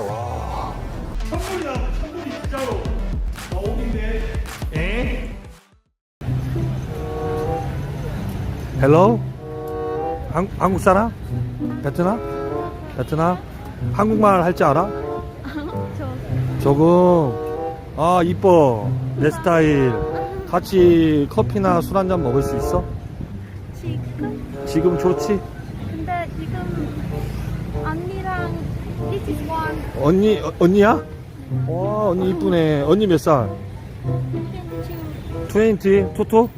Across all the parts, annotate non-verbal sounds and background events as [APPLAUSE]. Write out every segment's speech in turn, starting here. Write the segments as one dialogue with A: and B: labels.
A: 진짜 와. 천물이야 천물이 진짜로. 아 오긴데. 에? 헬로? 한, 한국 사람? 베트남? 베트남? 한국말 할 줄 알아?
B: 저
A: 조금 아 이뻐 내 스타일 같이 커피나 술 한 잔 먹을 수 있어?
B: 지금
A: 지금 좋지?
B: 근데 지금 언니
A: 어, 언니야? 와 언니 이쁘네 언니 몇 살?
B: two
A: 20? 토토?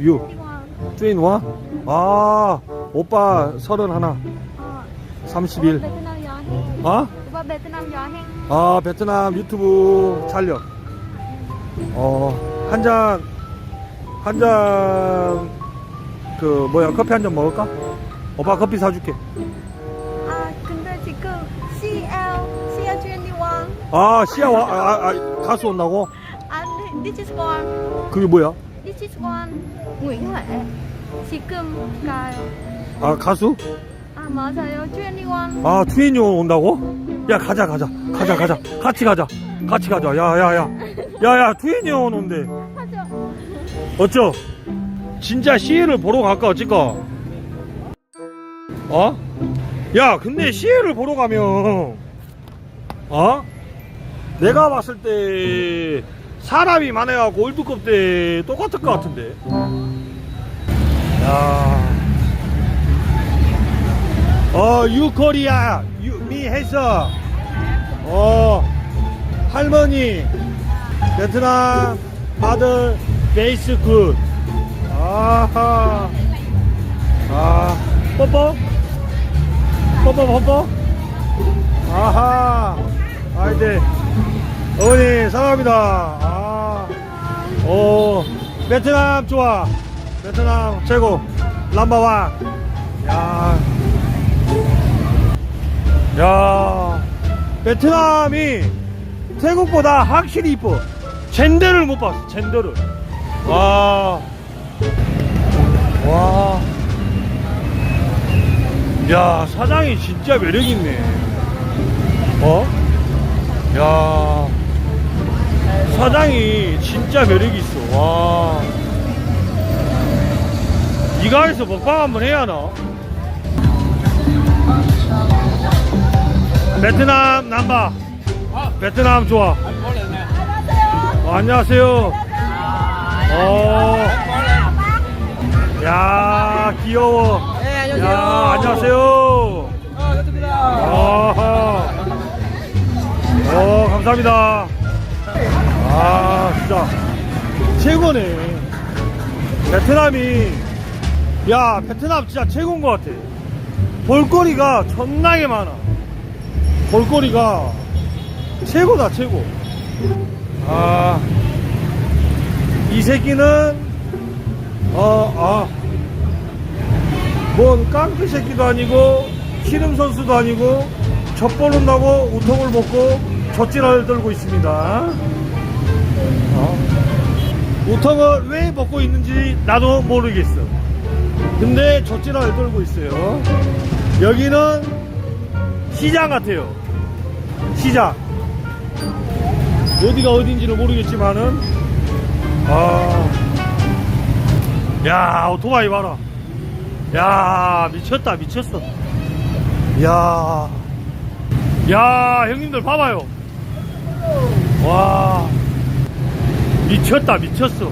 A: 유
B: one
A: 트윈 와? 아 오빠 서른 하나
B: 어,
A: 31
B: 베트남 여행
A: 어?
B: 오빠 베트남 여행
A: 아 베트남 유튜브 촬영 어한 잔 한 잔 그 뭐야 커피 한 잔 먹을까? 오빠 커피 사줄게 아 시아 와 아, 아, 가수 온다고?
B: and this is one
A: 그게 뭐야?
B: this is one Nguyễn Huệ 지금 가요
A: 아 가수?
B: 아 맞아요 21
A: 아 트윈이 온다고? 야 가자 가자 가자 가자 같이 가자 같이 가자 야야야 야야 트윈이 온대
B: 하죠
A: 어쩌? 진짜 시애를 보러 갈까 어쩔까? 어? 야 근데 시애를 보러 가면 어? 내가 봤을 때 사람이 많아갖고 월드컵 때 똑같을 것 같은데 야 어, 유코리아, 유, 미 해서, 어, 할머니, 베트남, 아들, 베이스 굿. 아하. 아, 뽀뽀? 뽀뽀, 뽀뽀? 아하. 아이들. 어머니, 사랑합니다. 아, 오, 베트남 좋아. 베트남 최고. 넘버원. 야. 야, 베트남이 태국보다 확실히 이뻐. 젠더를 못 봤어, 젠더를. 와. 와. 야, 사장이 진짜 매력 있네. 어? 야. 사장이 진짜 매력있어. 와. 이 가에서 먹방 한번 해야 하나? 베트남 남바. 베트남 좋아. 어, 안녕하세요. 어. 야, 귀여워.
C: 네,
A: 야, 안녕하세요. 어, 어, 감사합니다. 아, 진짜. 최고네. 베트남이, 야, 베트남 진짜 최고인 것 같아. 볼거리가 존나게 많아. 볼거리가 최고다, 최고. 아, 이 새끼는, 어, 아, 뭔 깡패 새끼도 아니고, 씨름 선수도 아니고, 젖볼 온다고 우통을 벗고 젖질을 들고 있습니다. 어? 우통을 왜 벗고 있는지 나도 모르겠어. 근데 젖질을 들고 있어요. 여기는 시장 같아요. 시장. 어디가 어딘지는 모르겠지만은, 아, 야, 오토바이 봐라. 야, 미쳤다, 미쳤어. 야, 야, 형님들 봐봐요. 와, 미쳤다, 미쳤어.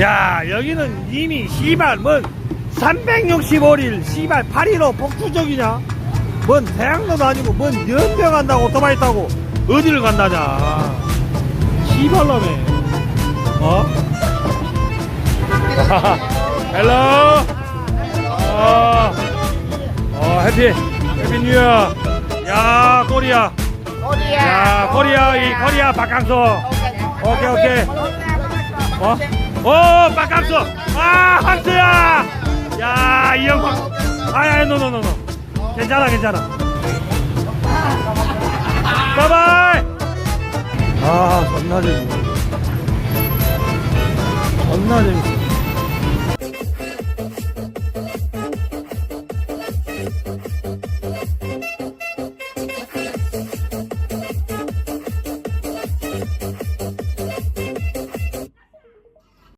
A: 야, 여기는 이미 씨발, 뭔 365일, 씨발, 8일로 폭주적이냐? 뭔 대학로도 아니고, 뭔 연병 간다고 오토바이 타고, 어디를 간다냐? 씨발놈에. 어? [LAUGHS] 헬로. 어, 어, 해피, 해피 뉴이어. 야, 코리아. 야, 코리아, 이 코리아 박강수. 오케이, 오케이. 어? 오, 박강수. 아, 황수야. 야, 이 형. 아야, 노노노노. 괜찮아, 괜찮아. 바이바이. 아, 존나 재밌네. 존나 재밌어.